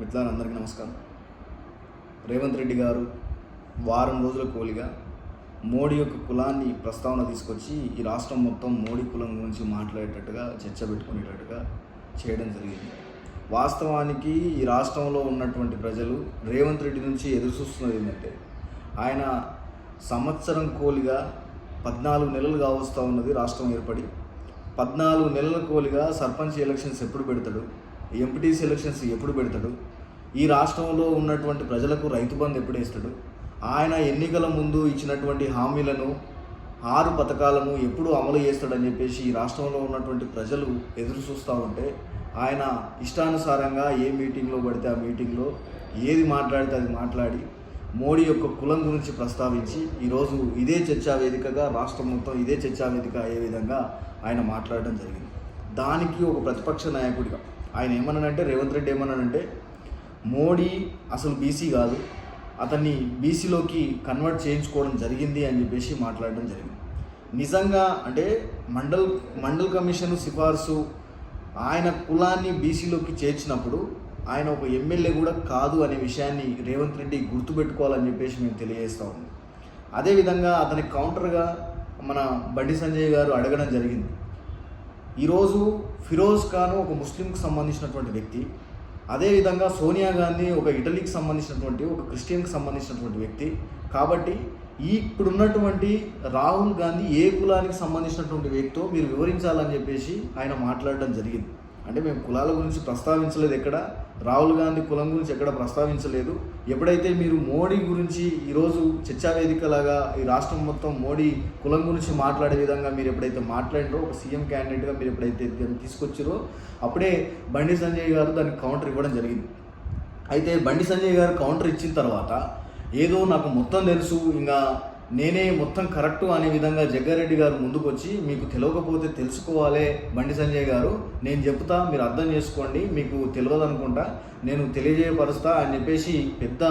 మిత్రులందరికీ నమస్కారం. రేవంత్ రెడ్డి గారు వారం రోజుల కోలిగా మోడీ యొక్క కులాన్ని ప్రస్తావన తీసుకొచ్చి ఈ రాష్ట్రం మొత్తం మోడీ కులం గురించి మాట్లాడేటట్టుగా చర్చ పెట్టుకునేటట్టుగా చేయడం జరిగింది. వాస్తవానికి ఈ రాష్ట్రంలో ఉన్నటువంటి ప్రజలు రేవంత్ రెడ్డి నుంచి ఎదురు చూస్తున్నది ఏంటంటే ఆయన సంవత్సరం కోలిగా పద్నాలుగు నెలలు కావస్తూ ఉన్నది రాష్ట్రం ఏర్పడి పద్నాలుగు నెలల కోలిగా సర్పంచ్ ఎలక్షన్స్ ఎప్పుడు పెడతాడు ఎంపీటీసీ ఎలక్షన్స్ ఎప్పుడు పెడతాడు? ఈ రాష్ట్రంలో ఉన్నటువంటి ప్రజలకు రైతు బంధు ఎప్పుడు వేస్తాడు? ఆయన ఎన్నికల ముందు ఇచ్చినటువంటి హామీలను ఆరు పథకాలను ఎప్పుడు అమలు చేస్తాడని చెప్పేసి ఈ రాష్ట్రంలో ఉన్నటువంటి ప్రజలు ఎదురు చూస్తూ ఉంటే ఆయన ఇష్టానుసారంగా ఏ మీటింగ్లో పడితే ఆ మీటింగ్లో ఏది మాట్లాడితే అది మాట్లాడి మోడీ యొక్క కులం గురించి ప్రస్తావించి ఈరోజు ఇదే చర్చా వేదికగా రాష్ట్రం మొత్తం ఇదే చర్చా వేదిక అయ్యే విధంగా ఆయన మాట్లాడడం జరిగింది. దానికి ఒక ప్రతిపక్ష నాయకుడిగా ఆయన ఏమన్నానంటే రేవంత్ రెడ్డి ఏమన్నానంటే మోడీ అసలు బీసీ కాదు అతన్ని బీసీలోకి కన్వర్ట్ చేయించుకోవడం జరిగింది అని చెప్పేసి మాట్లాడడం జరిగింది. నిజంగా అంటే మండల్ మండల్ కమిషన్ సిఫార్సు ఆయన కులాన్ని బీసీలోకి చేర్చినప్పుడు ఆయన ఒక ఎమ్మెల్యే కూడా కాదు అనే విషయాన్ని రేవంత్ రెడ్డి గుర్తుపెట్టుకోవాలని చెప్పేసి మేము తెలియజేస్తా ఉన్నాం. అదేవిధంగా అతని కౌంటర్గా మన బండి సంజయ్ గారు అడగడం జరిగింది. ఈరోజు ఫిరోజ్ ఖాన్ ఒక ముస్లింకు సంబంధించినటువంటి వ్యక్తి. అదేవిధంగా సోనియా గాంధీ ఒక ఇటలీకి సంబంధించినటువంటి ఒక క్రిస్టియన్కి సంబంధించినటువంటి వ్యక్తి. కాబట్టి ఈ ఇప్పుడున్నటువంటి రాహుల్ గాంధీ ఏ కులానికి సంబంధించినటువంటి వ్యక్తితో మీరు వివరించాలని చెప్పేసి ఆయన మాట్లాడడం జరిగింది. అంటే మేము కులాల గురించి ప్రస్తావించలేదు ఎక్కడ. రాహుల్ గాంధీ కులం గురించి ఎక్కడ ప్రస్తావించలేదు. ఎప్పుడైతే మీరు మోడీ గురించి ఈరోజు చర్చా వేదికలాగా ఈ రాష్ట్రం మొత్తం మోడీ కులం గురించి మాట్లాడే విధంగా మీరు ఎప్పుడైతే మాట్లాడినో ఒక సీఎం క్యాండిడేట్గా మీరు ఎప్పుడైతే తీసుకొచ్చారో అప్పుడే బండి సంజయ్ గారు దానికి కౌంటర్ ఇవ్వడం జరిగింది. అయితే బండి సంజయ్ గారు కౌంటర్ ఇచ్చిన తర్వాత ఏదో నాకు మొత్తం తెలుసు ఇంకా నేనే మొత్తం కరెక్టు అనే విధంగా జగ్గారెడ్డి గారు ముందుకు వచ్చి మీకు తెలియకపోతే తెలుసుకోవాలి బండి సంజయ్ గారు. నేను చెప్తా మీరు అర్థం చేసుకోండి మీకు తెలియదు అనుకుంటా నేను తెలియజేయపరుస్తా అని చెప్పేసి పెద్ద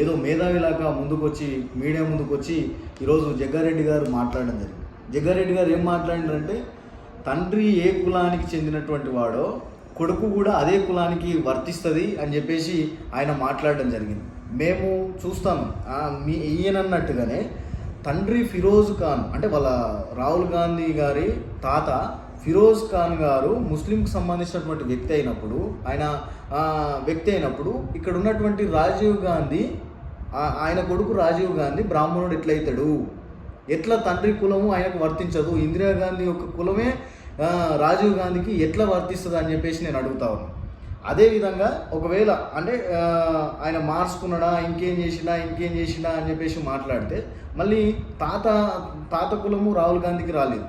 ఏదో మేధావిలాగా ముందుకొచ్చి మీడియా ముందుకొచ్చి ఈరోజు జగ్గారెడ్డి గారు మాట్లాడడం జరిగింది. జగ్గారెడ్డి గారు ఏం మాట్లాడినారంటే తండ్రి ఏ కులానికి చెందినటువంటి వాడో కొడుకు కూడా అదే కులానికి వర్తిస్తుంది అని చెప్పేసి ఆయన మాట్లాడడం జరిగింది. మేము చూస్తాం. మీ ఈయనన్నట్టుగానే తండ్రి ఫిరోజ్ ఖాన్ అంటే వాళ్ళ రాహుల్ గాంధీ గారి తాత ఫిరోజ్ ఖాన్ గారు ముస్లింకి సంబంధించినటువంటి వ్యక్తి అయినప్పుడు ఆయన వ్యక్తి అయినప్పుడు ఇక్కడ ఉన్నటువంటి రాజీవ్ గాంధీ ఆయన కొడుకు రాజీవ్ గాంధీ బ్రాహ్మణుడు ఎట్లయితాడు? ఎట్లా తండ్రి కులము ఆయనకు వర్తించదు? ఇందిరాగాంధీ యొక్క కులమే రాజీవ్ గాంధీకి ఎట్లా వర్తిస్తుంది అని చెప్పేసి నేను అడుగుతా ఉన్నాను అదేవిధంగా ఒకవేళ అంటే ఆయన మార్చుకున్నాడా ఇంకేం చేసినా ఇంకేం చేసినా అని చెప్పేసి మాట్లాడితే మళ్ళీ తాత తాత కులము రాహుల్ గాంధీకి రాలేదు.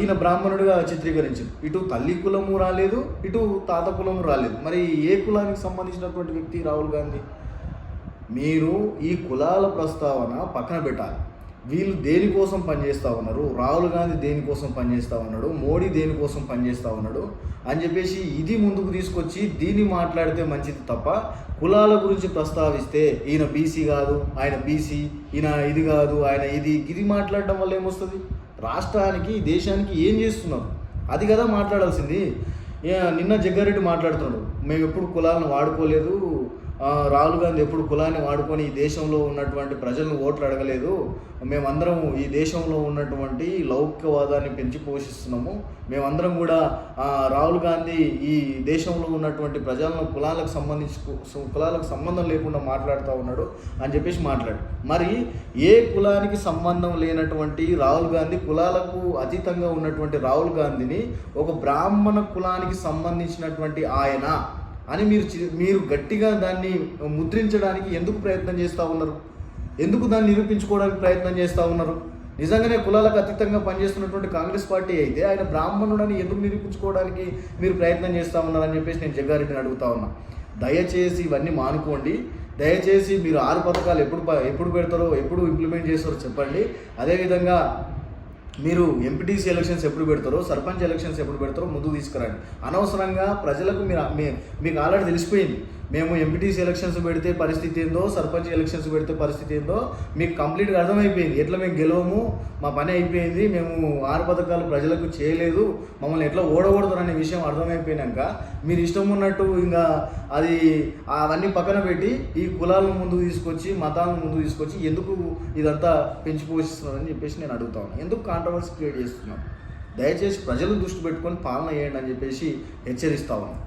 ఈయన బ్రాహ్మణుడిగా చిత్రీకరించారు. ఇటు తల్లి కులము రాలేదు ఇటు తాత కులము రాలేదు. మరి ఏ కులానికి సంబంధించినటువంటి వ్యక్తి రాహుల్ గాంధీ? మీరు ఈ కులాల ప్రస్తావన పక్కన పెట్టాలి. వీళ్ళు దేనికోసం పనిచేస్తూ ఉన్నారు? రాహుల్ గాంధీ దేనికోసం పనిచేస్తూ ఉన్నాడు? మోడీ దేనికోసం పనిచేస్తూ ఉన్నాడు? అని చెప్పేసి ఇది ముందుకు తీసుకొచ్చి దీన్ని మాట్లాడితే మంచిది తప్ప కులాల గురించి ప్రస్తావిస్తే ఈయన బీసీ కాదు ఆయన బీసీ ఈయన ఇది కాదు ఆయన ఇది. ఇది మాట్లాడడం వల్ల ఏమొస్తుంది? రాష్ట్రానికి దేశానికి ఏం చేస్తున్నారు? అది కదా మాట్లాడాల్సింది. నిన్న జగ్గారెడ్డి మాట్లాడుతున్నాడు. మేము ఎప్పుడు కులాలను వాడుకోలేదు రాహుల్ గాంధీ ఎప్పుడు కులాన్ని వాడుకొని ఈ దేశంలో ఉన్నటువంటి ప్రజలను ఓట్లు అడగలేదు. మేమందరం ఈ దేశంలో ఉన్నటువంటి లౌకికవాదాన్ని పెంచి పోషిస్తున్నాము. మేమందరం కూడా రాహుల్ గాంధీ ఈ దేశంలో ఉన్నటువంటి ప్రజలను కులాలకు సంబంధించి కులాలకు సంబంధం లేకుండా మాట్లాడుతూ ఉన్నాడు అని చెప్పేసి మాట్లాడు. మరి ఏ కులానికి సంబంధం లేనటువంటి రాహుల్ గాంధీ కులాలకు అతీతంగా ఉన్నటువంటి రాహుల్ గాంధీని ఒక బ్రాహ్మణ కులానికి సంబంధించినటువంటి ఆయన అని మీరు చి- మీరు గట్టిగా దాన్ని ముద్రించడానికి ఎందుకు ప్రయత్నం చేస్తూ ఉన్నారు? ఎందుకు దాన్ని నిరూపించుకోవడానికి ప్రయత్నం చేస్తూ ఉన్నారు? నిజంగానే కులాలకు అతీతంగా పనిచేస్తున్నటువంటి కాంగ్రెస్ పార్టీ అయితే ఆయన బ్రాహ్మణుడని ఎందుకు నిరూపించుకోవడానికి మీరు ప్రయత్నం చేస్తూ ఉన్నారని చెప్పేసి నేను జగ్గారెడ్డిని అడుగుతా ఉన్నా. దయచేసి ఇవన్నీ మానుకోండి. దయచేసి మీరు ఆరు పథకాలు ఎప్పుడు ఎప్పుడు పెడతారో ఎప్పుడు ఇంప్లిమెంట్ చేస్తారో చెప్పండి. అదేవిధంగా మీరు ఎంపీటీసీ ఎలక్షన్స్ ఎప్పుడు పెడతారో సర్పంచ్ ఎలక్షన్స్ ఎప్పుడు పెడతారో ముందు తీసుకురండి. అనవసరంగా ప్రజలకు మీరు మీ- మీకు ఆల్రెడీ తెలిసిపోయింది. మేము ఎంపీటీసీ ఎలక్షన్స్ పెడితే పరిస్థితి ఏందో సర్పంచ్ ఎలక్షన్స్ పెడితే పరిస్థితి ఏందో మీకు కంప్లీట్గా అర్థమైపోయింది. ఎట్లా మేము గెలవము? మా పని అయిపోయింది. మేము ఆరు పథకాలు ప్రజలకు చేయలేదు. మమ్మల్ని ఎట్లా ఓడకూడదు అనే విషయం అర్థమైపోయినాక మీరు ఇష్టం ఉన్నట్టు ఇంకా అది అవన్నీ పక్కన పెట్టి ఈ కులాలను ముందు తీసుకొచ్చి మతాలను ముందు తీసుకొచ్చి ఎందుకు ఇదంతా పెంచి పోషిస్తున్నారని చెప్పేసి నేను అడుగుతాను ఎందుకు కాంట్రవర్సీ క్రియేట్ చేస్తున్నాను దయచేసి ప్రజలు దృష్టి పెట్టుకొని పాలన చేయండి అని చెప్పేసి హెచ్చరిస్తా ఉన్నాను